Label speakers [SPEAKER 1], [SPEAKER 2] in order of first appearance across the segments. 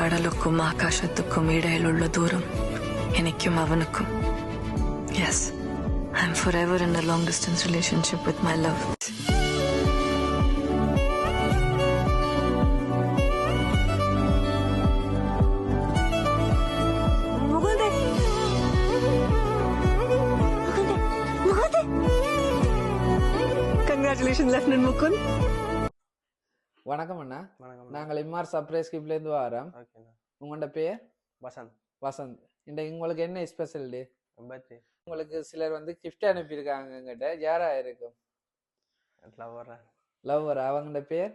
[SPEAKER 1] കടലുക്കും ആകാശത്തുക്കും ഇടയിലുള്ള ദൂരം എനിക്കും അവനുക്കും yes I'm forever in a long distance relationship
[SPEAKER 2] with my love Congratulations, Lieutenant Mukund.
[SPEAKER 3] வணக்கம் அண்ணா.
[SPEAKER 4] வணக்கம்
[SPEAKER 3] நாங்கள் எம்ஆர் சர்ப்ரைஸ் கிப்லேருந்து வரோம். உங்களோட பேர்?
[SPEAKER 4] வசந்த்.
[SPEAKER 3] வசந்த். இன்றைக்கு உங்களுக்கு என்ன ஸ்பெஷல் டே உங்களுக்கு சிலர் வந்து gift அனுப்பியிருக்காங்க எங்கிட்ட யாரா இருக்கும்?
[SPEAKER 4] லவ்வர்
[SPEAKER 3] லவ்வர் அவங்களோட பேர்?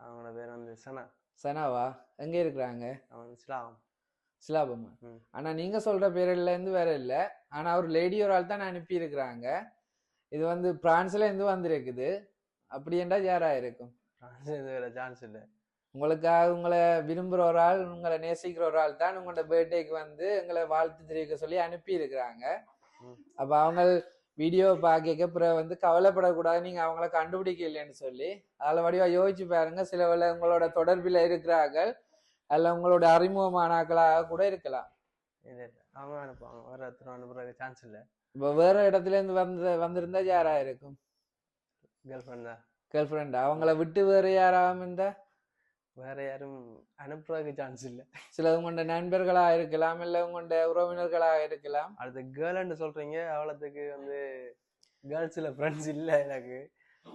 [SPEAKER 4] அவனோட பேர் வந்து சனா.
[SPEAKER 3] சனாவா? எங்க இருக்கிறாங்க?
[SPEAKER 4] அவன்
[SPEAKER 3] சிலாபமா.
[SPEAKER 4] ம்.
[SPEAKER 3] ஆனா நீங்க சொல்ற பேர்ல இருந்து வேற இல்ல. ஆனா ஒரு லேடி ஒரு ஆள் தான் அனுப்பி இருக்கிறாங்க இது வந்து பிரான்ஸ்ல இருந்து வந்திருக்குது. அப்படி என்றா யாரா இருக்கும்?
[SPEAKER 4] வேற சான்ஸ் இல்லை.
[SPEAKER 3] உங்களுக்காக உங்களை விரும்புகிற ஒரு ஆள் உங்களை நேசிக்கிற ஒரு ஆள் தான் உங்களோட பர்த்டேக்கு வந்து எங்களை வாழ்த்து தெரிவிக்க சொல்லி அனுப்பி இருக்கிறாங்க
[SPEAKER 4] ம்.
[SPEAKER 3] அப்ப அவங்க வீடியோ பார்க்க பிறகு வந்து கவலைப்படக்கூடாது. நீங்க அவங்கள கண்டுபிடிக்க இல்லைன்னு சொல்லி அதில் வடிவா யோசிச்சு பாருங்க. சில வேளை உங்களோட தொடர்பில் இருக்கிறார்கள். அல்ல உங்களோட அறிமுகமானாக்களாக கூட இருக்கலாம்.
[SPEAKER 4] அவங்க அனுப்புவாங்க. வேற ஒருத்தர் அனுப்புறதுக்கு சான்ஸ் இல்லை.
[SPEAKER 3] இப்போ வேற இடத்துல இருந்து வந்து வந்திருந்தா யாரா இருக்கும்?
[SPEAKER 4] கேர்ள் ஃப்ரெண்ட் தான்.
[SPEAKER 3] கேர்ள் ஃப்ரெண்ட் அவங்கள விட்டு வேற யாராவும் இருந்தா
[SPEAKER 4] வேற யாரும் அனுப்புறதுக்கு சான்ஸ் இல்லை.
[SPEAKER 3] சில உங்களோட நண்பர்களா இருக்கலாம் இல்ல உங்களோட உறவினர்களா இருக்கலாம்.
[SPEAKER 4] அடுத்து கேர்ள்னு சொல்றீங்க அவ்வளோத்துக்கு வந்து கேர்ள்ஸில் ஃப்ரெண்ட்ஸ் இல்லை எனக்கு.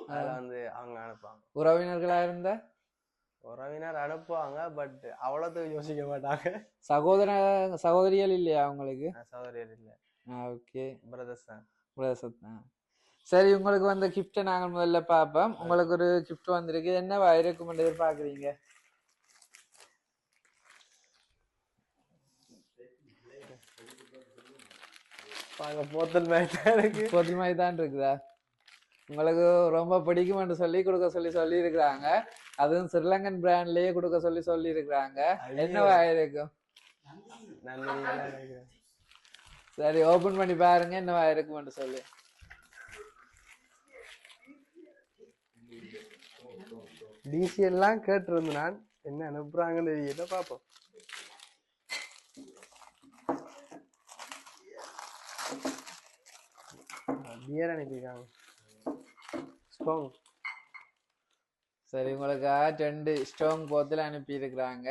[SPEAKER 4] அதில் வந்து அவங்க அனுப்புவாங்க.
[SPEAKER 3] உறவினர்களா இருந்தா?
[SPEAKER 4] உறவினர் அனுப்புவாங்க பட் அவ்வளோத்துக்கு யோசிக்க மாட்டாங்க.
[SPEAKER 3] சகோதர சகோதரிகள் இல்லையா அவங்களுக்கு?
[SPEAKER 4] சௌகரியம் இல்லை.
[SPEAKER 3] ஓகே
[SPEAKER 4] பிரதர்ஸ் தான்.
[SPEAKER 3] பிரதேசத்தான் சரி உங்களுக்கு வந்த கிஃப்ட்டை நாங்கள் முதல்ல பார்ப்போம். உங்களுக்கு ஒரு கிஃப்ட் வந்திருக்கு. என்னவா இருக்கும் எதிர்பார்க்குறீங்க?
[SPEAKER 4] பார்க்க போத்தல் மாதிரி தான் இருக்கு.
[SPEAKER 3] போதி மாதிரி தான் இருக்குதா? உங்களுக்கு ரொம்ப பிடிக்கும்னு சொல்லி கொடுக்க சொல்லி சொல்லி இருக்கிறாங்க அதுவும் ஸ்ரீலங்கன் பிராண்ட்லயே கொடுக்க சொல்லி சொல்லி இருக்கிறாங்க என்னவா இருக்கும் சரி ஓபன் பண்ணி பாருங்க. என்னவா இருக்கும்னு சொல்லி.
[SPEAKER 4] டிசி எல்லாம் கேட்டிருந்தேன் நான் என்ன அனுப்புறாங்கன்னு தெரியல பார்ப்போம் பியர் அனுப்பியிருக்காங்க. ஸ்ட்ராங்
[SPEAKER 3] சரி உங்களுக்காக ரெண்டு ஸ்ட்ராங் போத்தில் அனுப்பி இருக்கிறாங்க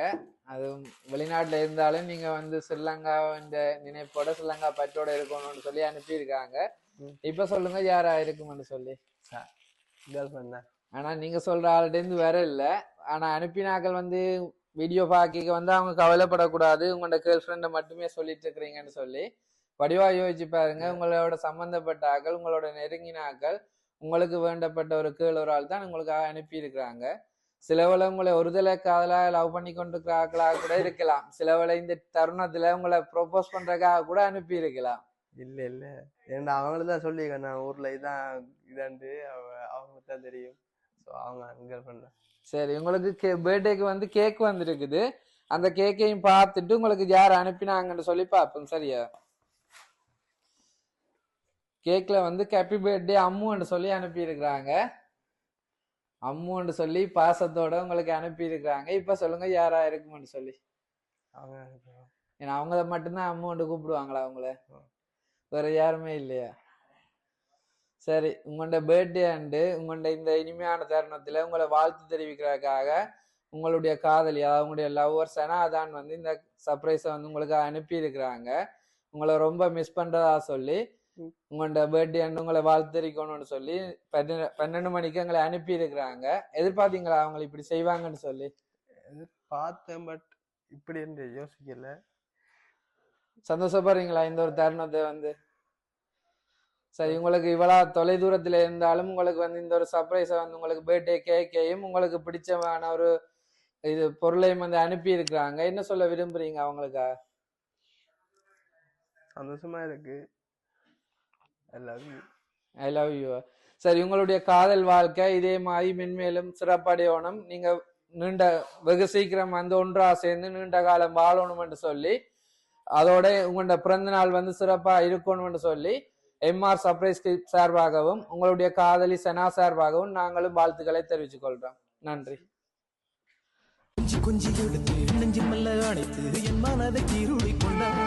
[SPEAKER 3] அதுவும் வெளிநாட்டுல இருந்தாலும் நீங்க வந்து ஸ்ரீலங்கா இந்த நினைப்போட ஸ்ரீலங்கா பற்றோட இருக்கணும்னு சொல்லி அனுப்பியிருக்காங்க. இப்ப சொல்லுங்க யாரா இருக்கும்னு சொல்லி.
[SPEAKER 4] கேர்ள் ஃப்ரெண்ட் தான்
[SPEAKER 3] ஆனா நீங்க சொல்ற ஆள்கிட்ட இருந்து வேற இல்ல. ஆனா அனுப்பினாக்கள் வந்து வீடியோ பார்க்க வந்து அவங்க கவலைப்படக்கூடாது. உங்களோட கேர்ள் ஃப்ரெண்டை மட்டுமே சொல்லிட்டு இருக்கிறீங்கன்னு சொல்லி வடிவா யோசிச்சு பாருங்க. உங்களோட சம்பந்தப்பட்ட ஆக்கள் உங்களோட நெருங்கின ஆக்கள் உங்களுக்கு வேண்டப்பட்ட ஒரு கேள் ஒரு ஆள் தான் உங்களுக்காக அனுப்பி இருக்கிறாங்க சிலவளை உங்களை ஒருதலை காதலா லவ் பண்ணி கொண்டிருக்கிற ஆக்களாக கூட இருக்கலாம். சிலவளை இந்த தருணத்துல உங்களை ப்ரொபோஸ் பண்றதுக்காக கூட அனுப்பி இருக்கலாம்
[SPEAKER 4] இல்ல இல்ல. ஏன்னா அவங்களுக்கு தான் சொல்லியிருக்கேன் நான் ஊர்ல. இதான் இதாண்டு. அவ- அவங்களுக்கு தான் தெரியும். ஸோ அவங்க கேர்ள் ஃப்ரெண்ட்
[SPEAKER 3] சரி உங்களுக்கு பர்த்டேக்கு வந்து கேக் வந்திருக்குது. அந்த கேக்கையும் பார்த்துட்டு உங்களுக்கு யார் அனுப்பினாங்கன்னு சொல்லி பார்ப்போம். சரியா? கேக்ல வந்து ஹாப்பி பர்த்டே அம்முன்னு சொல்லி அனுப்பி இருக்கிறாங்க அம்முன்னு சொல்லி பாசத்தோட உங்களுக்கு அனுப்பி இருக்கிறாங்க இப்ப சொல்லுங்க யாரா இருக்கும்னு சொல்லி.
[SPEAKER 4] அவங்க.
[SPEAKER 3] ஏன்னா அவங்கள மட்டும்தான் அம்முன்னு கூப்பிடுவாங்களா அவங்கள? வேற யாருமே இல்லையா? சரி உங்களோட பர்த்டே அண்டு உங்களோட இந்த இனிமையான தருணத்துல உங்களை வாழ்த்து தெரிவிக்கிறதுக்காக உங்களுடைய காதலி அதாவது உங்களுடைய லவ்வர்ஸ் அதான் வந்து இந்த சர்ப்ரைஸை வந்து உங்களுக்கு அனுப்பி இருக்கிறாங்க உங்களை ரொம்ப மிஸ் பண்றதா சொல்லி உங்களோட பர்த்டே அண்டு உங்களை வாழ்த்து தெரிவிக்கணும்னு சொல்லி பன்ன பன்னெண்டு மணிக்கு எங்களை அனுப்பி இருக்கிறாங்க எதிர்பார்த்தீங்களா அவங்க இப்படி செய்வாங்கன்னு சொல்லி?
[SPEAKER 4] பார்த்தேன் பட் இப்படி என்று யோசிக்கல.
[SPEAKER 3] சந்தோஷப்படுறீங்களா இந்த ஒரு தருணத்தை வந்து? சரி உங்களுக்கு இவ்வளவு தொலை தூரத்துல இருந்தாலும் உங்களுக்கு வந்து இந்த ஒரு சர்ப்ரைஸை வந்து உங்களுக்கு பர்த்டே கேக்கையும் உங்களுக்கு பிடிச்சமான ஒரு இது பொருளையும் வந்து அனுப்பி இருக்கிறாங்க என்ன சொல்ல விரும்புறீங்க அவங்களுக்கா?
[SPEAKER 4] சந்தோஷமா இருக்கு. எல்லாரும்
[SPEAKER 3] ஐ லவ் யூ சரி உங்களுடைய காதல் வாழ்க்கை இதே மாதிரி மென்மேலும் சிறப்படையணும் நீங்க நீண்ட வெகு சீக்கிரம் வந்து ஒன்றா சேர்ந்து நீண்ட காலம் வாழணும்னு சொல்லி அதோட உங்களோட பிறந்த நாள் வந்து சிறப்பா இருக்கணும்னு சொல்லி எம்ஆர் சர்ப்ரைஸ் சார்பாகவும் உங்களுடைய காதலி சனா சார்பாகவும் நாங்களும் வாழ்த்துக்களை தெரிவித்துக் கொள்றோம் நன்றி.
[SPEAKER 5] கொஞ்சி எடுத்து நெஞ்சு மெல்ல அணைத்து என் மனதை கொண்டார்.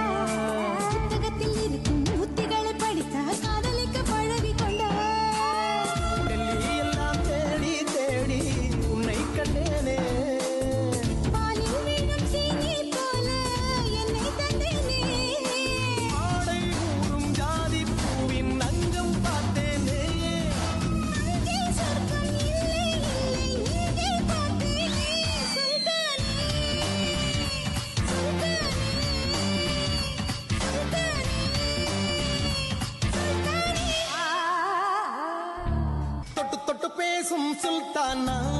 [SPEAKER 6] புத்தகத்தில் இருக்கும்
[SPEAKER 5] i banana